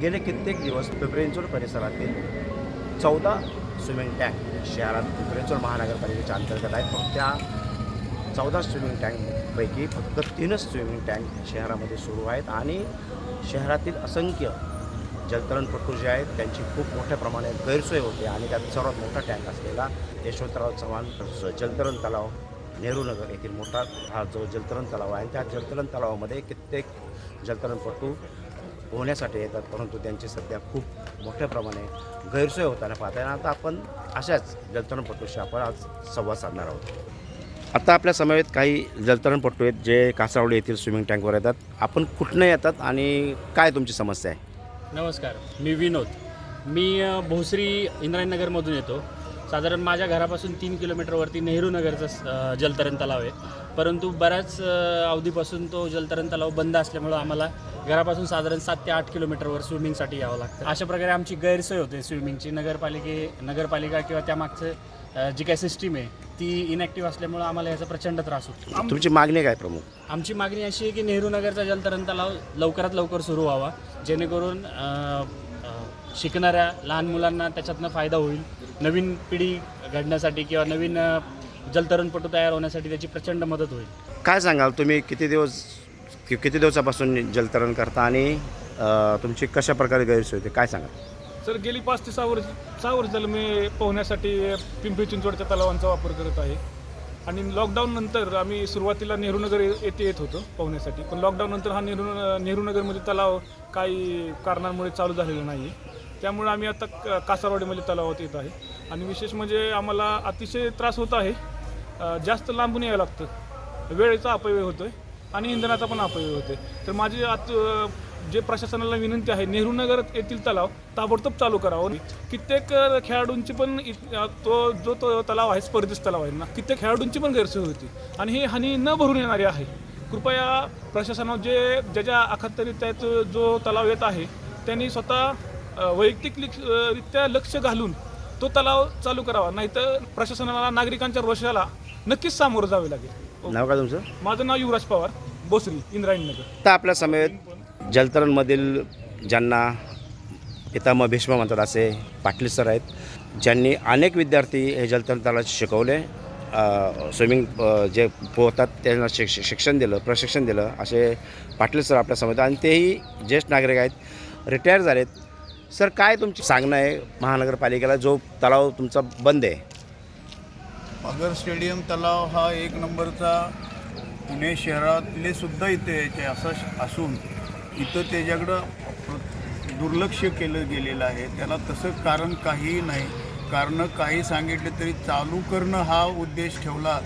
गेले कित्येक दिवस पिंपरींचोड परिसरातील चौदा स्विमिंग टँक शहरात पिंपरींचोड महानगरपालिकेच्या अंतर्गत आहेत. पण त्या चौदा स्विमिंग टँकपैकी फक्त तीनच स्विमिंग टँक शहरामध्ये सुरू आहेत आणि शहरातील असंख्य जलतरणपटू जे आहेत त्यांची खूप मोठ्या प्रमाणात गैरसोय होते आणि त्यात सर्वात मोठा टँक असलेला यशवंतराव चव्हाण जलतरण तलाव नेहरूनगर येथील मोठा हा जो जलतरण तलाव आहे त्या जलतरण तलावामध्ये कित्येक जलतरणपटू पोहण्यासाठी येतात परंतु त्यांची सध्या खूप मोठ्या प्रमाणे गैरसोय होताना पाहता येणार आता आपण अशाच जलतरणपटूशी आपण आज संवाद साधणार आहोत. आता आपल्या समवेत काही जलतरणपटू आहेत जे कासावडी येथील स्विमिंग टँकवर येतात. आपण कुठनं येतात आणि काय तुमची समस्या आहे? नमस्कार मी विनोद. मी भोसरी इंद्रायणनगरमधून येतो. साधारण माझ्या घरापासून तीन किलोमीटरवरती नेहरू नगरचा जलतरण तलाव आहे. परंतु बऱ्याच अवधीपासून तो जलतरण तलाव बंद असल्यामुळं आम्हाला घरापासून साधारण सात ते आठ किलोमीटरवर स्विमिंगसाठी यावं लागतं. अशा प्रकारे आमची गैरसोय होते स्विमिंगची. नगरपालिके नगरपालिका किंवा त्यामागचं अ, जी काही सिस्टीम आहे ती इनॅक्टिव्ह असल्यामुळं आम्हाला याचा प्रचंड त्रास होतो. तुमची मागणी काय प्रमुख? आमची मागणी अशी आहे की नेहरू नगरचा जलतरण तलाव लवकरात लवकर सुरू व्हावा. जेणेकरून शिकणाऱ्या लहान मुलांना त्याच्यातनं फायदा होईल. नवीन पिढी घडण्यासाठी किंवा नवीन जलतरणपटू तयार होण्यासाठी त्याची प्रचंड मदत होईल. काय सांगाल? तुम्ही किती दिवस की किती दिवसापासून जलतरण करता आणि अ, तुमची कशा प्रकारे गैरसोय होते? काय सांगा सर गेली पाच ते सहा वर्ष सहा वर्ष झालं मी पोहण्यासाठी पिंपरी चिंचवडच्या तलावांचा वापर करत आहे. आणि लॉकडाऊन नंतर आम्ही सुरुवातीला नेहरूनगर ये- येथे येत होतो पोहण्यासाठी. पण लॉकडाऊन नंतर हा नेहरू नेहरूनगरमध्ये तलाव काही कारणांमुळे चालू झालेला नाही आहे त्यामुळे आम्ही आता क- कासारवाडीमध्ये तलावात येत आहे. आणि विशेष म्हणजे आम्हाला अतिशय त्रास होत आहे. अ, जास्त लांबून यावं लागतं. वेळेचा अपव्यय होतो आहे आणि इंधनाचा पण अपव्यय होतोय. तर माझी आत जे प्रशासनाला विनंती आहे नेहरू नगर येथील तलाव ताबडतोब चालू करावं. कित्येक खेळाडूंची पण तो जो तो तलाव आहे स्पर्धेचा तलाव आहे ना कित्येक खेळाडूंची पण गैरसोय होती. आणि ही हानी न भरून येणारी आहे. कृपया प्रशासनावर जे ज्याच्या अखत्यारीत त्यात जो तलाव येत आहे त्यांनी स्वतः वैयक्तिक रित्या लक्ष घालून तो तलाव चालू करावा. नाहीतर प्रशासनाला नागरिकांच्या रोषाला नक्कीच सामोरं जावे लागेल. नाव का तुमचं? माझं नाव युवराज पवार. बोसरी इंद्रायणनगर आता आपल्या समवेत जलतरणमधील ज्यांना पितामह भीष्म म्हणतात असे पाटील सर आहेत ज्यांनी अनेक विद्यार्थी हे जलतरण तलावात शिकवले. स्विमिंग जे पोहतात त्यांना शिक्ष शिक्षण दिलं प्रशिक्षण दिलं असे पाटील सर आपल्यासमोर आहेत. आणि तेही ज्येष्ठ नागरिक आहेत रिटायर झालेत. सर काय तुमची सांगणं आहे महानगरपालिकेला जो तलाव तुमचा बंद आहे? आगर स्टेडियम तलाव हा एक नंबरचा पुणे शहरातले सुद्धा इथे यायचे असं श- असून इथं त्याच्याकडं दुर्लक्ष केलं गेलेलं आहे. त्याला तसं कारण काहीही नाही. कारणं काही सांगितले तरी चालू करणं हा उद्देश ठेवला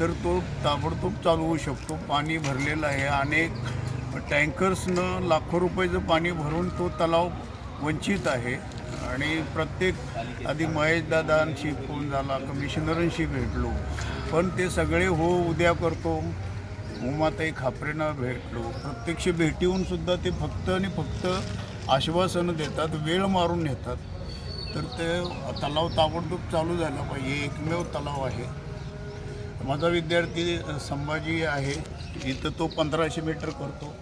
तर तो ताबडतोब चालू होऊ शकतो. पाणी भरलेलं आहे. अनेक टँकर्सनं लाखो रुपयाचं पाणी भरून तो तलाव वंचित आहे. आणि प्रत्येक आधी महेशदादांशी फोन झाला कमिशनरांशी भेटलो. पण ते सगळे हो उद्या करतो. उमाताई खापरेंना भेटलो. प्रत्यक्ष भेटीहून सुद्धा ते फक्त आणि फक्त आश्वासनं देतात वेळ मारून नेतात. तर ते तलाव ताबडतोब चालू झाला पाहिजे एकमेव तलाव आहे. माझा विद्यार्थी संभाजी आहे इथं तो पंधराशे मीटर करतो.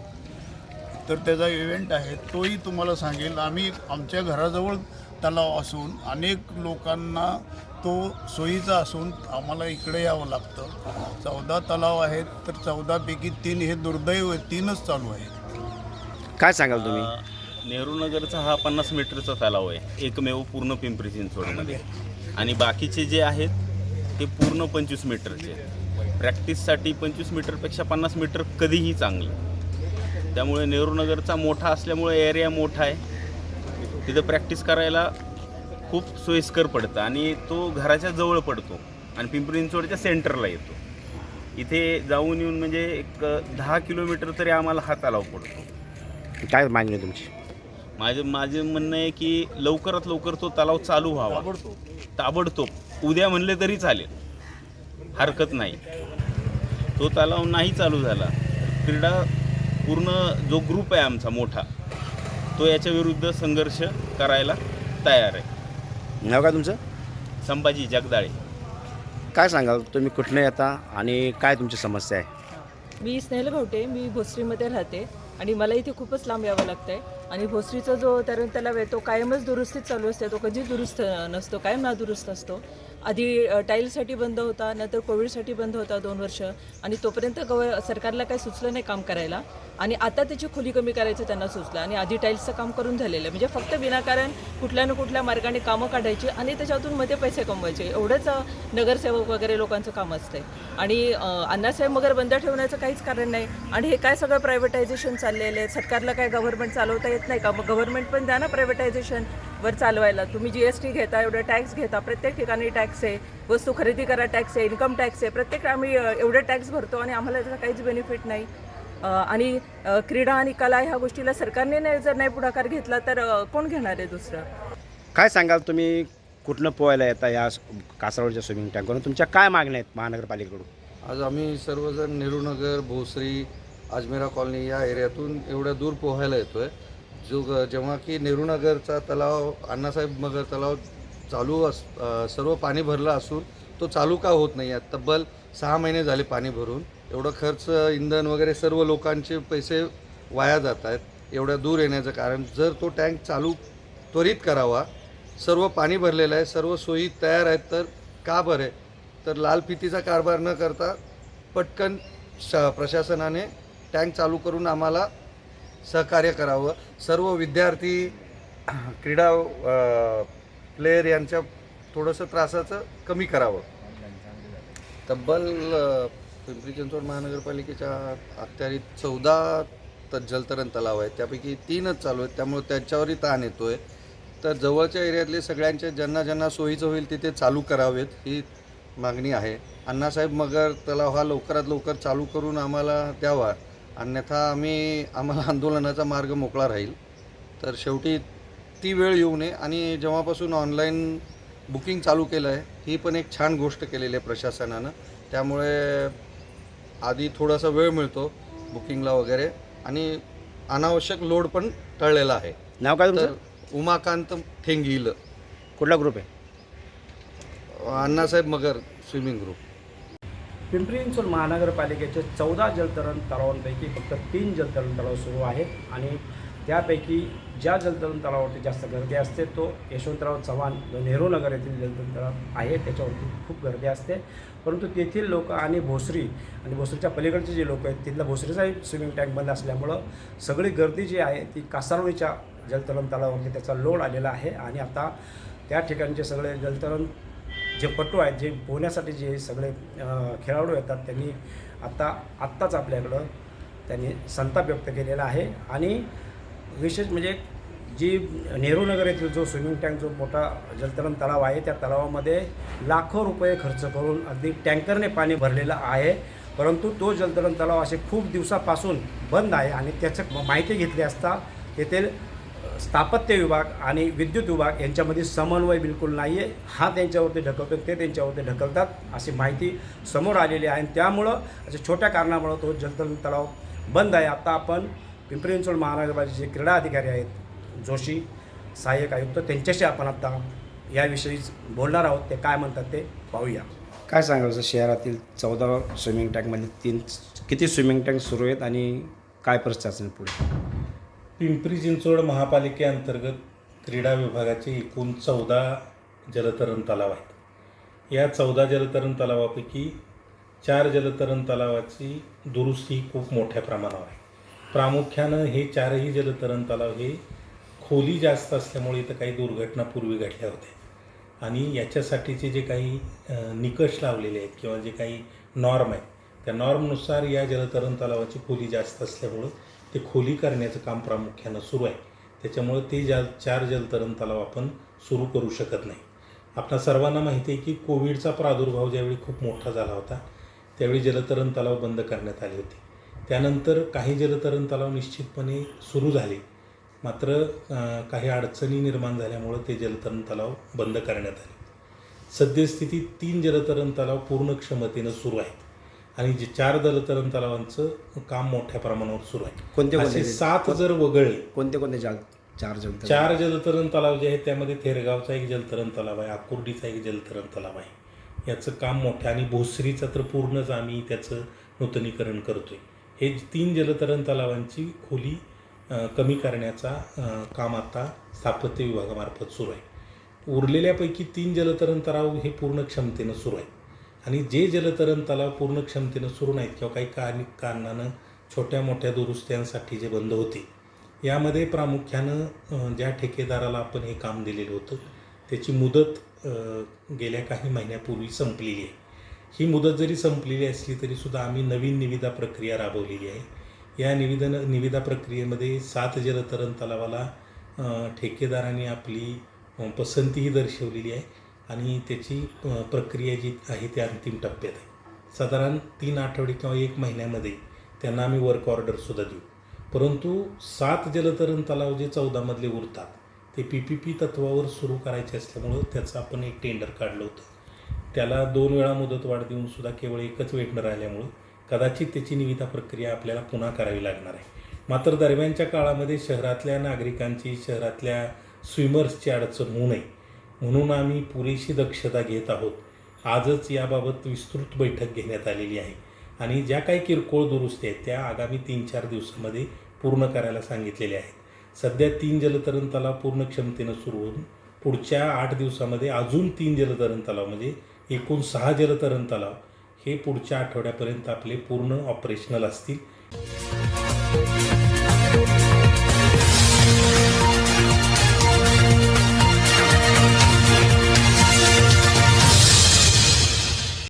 तर त्याचा इव्हेंट आहे तोही तुम्हाला सांगेल आम्ही आमच्या घराजवळ तलाव असून अनेक लोकांना तो सोयीचा असून आम्हाला इकडे यावं लागतं. चौदा तलाव आहेत तर चौदापैकी तीन हे दुर्दैव तीनच चालू आहेत काय सांगाल तुम्ही? नेहरू नगरचा हा पन्नास मीटरचा तलाव आहे एकमेव पूर्ण पिंपरी चिंचवडमध्ये. आणि बाकीचे जे आहेत ते पूर्ण पंचवीस मीटरचे. प्रॅक्टिससाठी पंचवीस मीटरपेक्षा पन्नास मीटर कधीही चांगलं. त्यामुळे नेहरू नगरचा मोठा असल्यामुळे एरिया मोठा आहे. तिथं प्रॅक्टिस करायला खूप सोयीस्कर पडतं आणि तो घराच्या जवळ पडतो आणि पिंपरी चिंचवडच्या सेंटरला येतो. इथे जाऊन येऊन म्हणजे एक दहा किलोमीटर तरी आम्हाला हा तलाव पडतो. काय मागणी आहे तुमची? माझे माझे म्हणणं आहे की लवकरात लवकर तो तलाव चालू व्हावा. ताबडतोब. उद्या म्हणले तरी चालेल. हरकत नाही. तो तलाव नाही चालू झाला. क्रीडा पूर्ण जो ग्रुप आहे आमचा मोठा तो याच्या विरुद्ध संघर्ष करायला तयार आहे. नाव का तुमचं? संभाजी जगदाळे. काय सांगाल? तुम्ही कुठनं येता आणि काय तुमची समस्या आहे? मी स्नेहल घोटे मी भोसरीमध्ये राहते आणि मला इथे खूपच लांब यावं लागतं आहे आणि भोसरीचा जो तरुण तलाव आहे तो कायमच दुरुस्तीत चालू असते. तो कधीच दुरुस्त नसतो कायम नादुरुस्त असतो. आधी टाईलसाठी बंद होता नंतर कोविडसाठी बंद होता दोन वर्ष. आणि तोपर्यंत गव सरकारला काही सुचलं नाही काम करायला. आणि आता त्याची खोली कमी करायचं त्यांना सुचलं. आणि आधी टाईल्सचं काम करून झालेलं. आहे म्हणजे फक्त विनाकारण कुठल्या ना कुठल्या मार्गाने कामं काढायची आणि त्याच्यातून मध्ये पैसे कमवायचे. एवढंच नगरसेवक वगैरे लोकांचं काम असतंय. आणि अण्णासाहेब वगैरे बंद ठेवण्याचं काहीच कारण नाही. आणि हे काय सगळं प्रायव्हेटायझेशन चाललेलं आहे? सरकारला काय गव्हर्नमेंट चालवता येत नाही का? मग गव्हर्नमेंट पण द्या ना प्रायव्हेटायझेशन वर चालवायला. तुम्ही जी एस टी घेता एवढं टॅक्स घेता प्रत्येक ठिकाणी टॅक्स आहे. वस्तू खरेदी करा टॅक्स आहे इन्कम टॅक्स आहे. प्रत्येक आम्ही एवढे टॅक्स भरतो आणि आम्हाला त्याचा काहीच बेनिफिट नाही. आणि क्रीडा आणि कला ह्या गोष्टीला सरकारने नाही जर नाही पुढाकार घेतला तर कोण घेणार आहे दुसरं? काय सांगाल तुम्ही? कुठनं पोहायला येता या कासारवडच्या स्विमिंग टँकवरून तुमच्या काय मागण्या आहेत महानगरपालिकेकडून? आज आम्ही सर्वजण नेहरूनगर भोसरी अजमेरा कॉलनी या एरियातून एवढ्या दूर पोहायला येतो आहे जो ग- जेव्हा की नेहरूनगरचा तलाव अण्णासाहेब मगर तलाव चालू अस सर्व पाणी भरलं असून तो चालू का होत नाही? आहे तब्बल सहा महिने झाले पाणी भरून. एवढं खर्च इंधन वगैरे सर्व लोकांचे पैसे वाया जात आहेत. एवढ्या दूर येण्याचं कारण जर तो टँक चालू त्वरित करावा सर्व पाणी भरलेलं आहे सर्व सोयी तयार आहेत तर का बरं? तर लाल फितीचा कारभार न करता पटकन श प्रशासनाने टँक चालू करून आम्हाला सहकार्य करावं. सर्व विद्यार्थी क्रीडा प्लेयर यांच्या थोडंसं त्रासाचं कमी करावं. तब्बल पिंपरी चिंचवड महानगरपालिकेच्या अखत्यारीत चौदा तर जलतरण तलाव आहेत. त्यापैकी तीनच चालू आहेत. त्यामुळे त्यांच्यावरही ताण येतो आहे तर जवळच्या एरियातले सगळ्यांचे ज्यांना ज्यांना सोयीचं होईल तिथे चालू करावेत ही मागणी आहे. अण्णासाहेब मगर तलाव हा लवकरात लवकर चालू करून आम्हाला द्यावा. अन्यथा आम्ही आम्हाला आंदोलनाचा मार्ग मोकळा राहील. तर शेवटी ती वेळ येऊ नये. आणि जेव्हापासून ऑनलाईन बुकिंग चालू केलं आहे ही पण एक छान गोष्ट केलेली आहे प्रशासनानं. त्यामुळे आधी थोडासा वेळ मिळतो बुकिंगला वगैरे. आणि अनावश्यक लोड पण टळलेला आहे. नाव काय तर तुमचं उमाकांत ठेंगील. कुठला ग्रुप आहे? अण्णासाहेब मगर स्विमिंग ग्रुप पिंपरी चिंचवड महानगरपालिकेचे चौदा जलतरण तलावांपैकी फक्त तीन जलतरण तलाव सुरू आहेत आणि त्यापैकी ज्या जलतरण तलावावरती जास्त गर्दी असते तो यशवंतराव चव्हाण जो नेहरू नगर येथील जलतरण तलाव आहे. त्याच्यावरती खूप गर्दी असते. परंतु तेथील लोक आणि भोसरी आणि भोसरीच्या पलीकडचे जे लोक आहेत तिथला भोसरीचाही स्विमिंग टँक बंद असल्यामुळं सगळी गर्दी जी आहे ती कासारवळीच्या जलतरण तलावावरती त्याचा लोड आलेला आहे. आणि आता त्या ठिकाणचे सगळे जलतरण जे पटू आहेत जे पोहण्यासाठी जे सगळे खेळाडू येतात त्यांनी आत्ता आत्ताच आपल्याकडं त्यांनी संताप व्यक्त केलेला आहे. आणि विशेष म्हणजे जी नेहरू नगर येथील जो स्विमिंग टँक जो मोठा जलतरण तलाव आहे त्या तलावामध्ये लाखो रुपये खर्च करून अगदी टँकरने पाणी भरलेलं आहे. परंतु तो जलतरण तलाव असे खूप दिवसापासून बंद आहे आणि त्याचं माहिती घेतली असता तेथील स्थापत्य विभाग आणि विद्युत विभाग यांच्यामध्ये समन्वय बिलकुल नाही आहे हा त्यांच्यावरती ढकलतो ते त्यांच्यावरती ढकलतात अशी माहिती समोर आलेली आहे. आणि त्यामुळं अशा छोट्या कारणामुळं तो जलतरण तलाव बंद आहे. आता आपण पिंपरी चिंचवड महानगरपालिकेचे क्रीडा अधिकारी आहेत जोशी सहाय्यक आयुक्त त्यांच्याशी आपण आता याविषयी बोलणार आहोत. ते काय म्हणतात ते पाहूया. काय सांगायचं शहरातील चौदा स्विमिंग टँकमध्ये तीन किती स्विमिंग टँक सुरू आहेत आणि काय परिस्थिती असेल पुढे? पिंपरी चिंचवड महापालिकेअंतर्गत क्रीडा विभागाचे एकूण चौदा जलतरण तलाव आहेत. या चौदा जलतरण तलावापैकी चार जलतरण तलावाची दुरुस्ती खूप मोठ्या प्रमाणावर आहे. प्रामुख्यानं हे चारही जलतरण तलाव हे खोली जास्त असल्यामुळे इथं काही दुर्घटना पूर्वी घडल्या होत्या. आणि याच्यासाठीचे जे काही निकष लावलेले आहेत किंवा जे काही नॉर्म आहेत त्या नॉर्मनुसार या जलतरण तलावाची खोली जास्त असल्यामुळं ते खोली करण्याचं काम प्रामुख्यानं सुरू आहे. त्याच्यामुळं ते जल चार जलतरण तलाव आपण सुरू करू शकत नाही. आपणा सर्वांना माहिती आहे की कोविडचा प्रादुर्भाव ज्यावेळी खूप मोठा झाला होता त्यावेळी जलतरण तलाव बंद करण्यात आले होते. त्यानंतर काही जलतरण तलाव निश्चितपणे सुरू झाले. मात्र काही अडचणी निर्माण झाल्यामुळं ते जलतरण तलाव बंद करण्यात आले. सद्यस्थितीत तीन जलतरण तलाव पूर्ण क्षमतेनं सुरू आहेत. आणि जे चार जलतरण तलावांचं काम मोठ्या प्रमाणावर सुरू आहे. कोणते असे सात जर वगळले कोणते कोणते जाल चार जलतरण? चार जलतरण तलाव जे आहेत त्यामध्ये थेरगावचा एक जलतरण तलाव आहे आकुर्डीचा एक जलतरण तलाव आहे. याचं काम मोठं आहे आणि भोसरीचं तर पूर्णच आम्ही त्याचं नूतनीकरण करतोय. हे तीन जलतरण तलावांची खोली कमी करण्याचा काम आता स्थापत्य विभागामार्फत सुरू आहे. उरलेल्यापैकी तीन जलतरण तलाव हे पूर्ण क्षमतेनं सुरू आहेत. आणि जे जलतरण तलाव पूर्ण क्षमतेनं सुरू नाहीत किंवा काही कारण कारणानं छोट्या मोठ्या दुरुस्त्यांसाठी जे बंद होते यामध्ये प्रामुख्यानं ज्या ठेकेदाराला आपण हे काम दिलेलं होतं त्याची मुदत गेल्या काही महिन्यापूर्वी संपलेली आहे. ही मुदत जरी संपलेली असली तरीसुद्धा आम्ही नवीन निविदा प्रक्रिया राबवलेली आहे. या निविदन निविदा प्रक्रियेमध्ये सात जलतरण तलावाला ठेकेदाराने आपली पसंतीही दर्शवलेली आहे. आणि त्याची प्रक्रिया जी आहे ती अंतिम टप्प्यात आहे. साधारण तीन आठवडे किंवा एक महिन्यामध्ये त्यांना आम्ही वर्क ऑर्डरसुद्धा देऊ. परंतु सात जलतरण तलाव जे चौदामधले उरतात ते पी पी पी तत्वावर सुरू करायचे असल्यामुळं त्याचं आपण एक टेंडर काढलं होतं. त्याला दोन वेळा मुदतवाढ देऊन सुद्धा केवळ एकच वेट राहिल्यामुळं कदाचित त्याची निविदा प्रक्रिया आपल्याला पुन्हा करावी लागणार आहे. मात्र दरम्यानच्या काळामध्ये शहरातल्या नागरिकांची शहरातल्या स्विमर्सची अडचण होऊ नये. म्हणून आम्ही पुरेशी दक्षता घेत आहोत. आजच याबाबत विस्तृत बैठक घेण्यात आलेली आहे. आणि ज्या काही किरकोळ दुरुस्ती आहेत त्या आगामी तीन चार दिवसामध्ये पूर्ण करायला सांगितलेल्या आहेत. सध्या तीन जलतरण तलाव पूर्ण क्षमतेनं सुरू होऊन पुढच्या आठ दिवसामध्ये अजून तीन जलतरण तलाव म्हणजे एकूण सहा जलतरण तलाव हे पुढच्या आठवड्यापर्यंत आपले पूर्ण ऑपरेशनल असतील.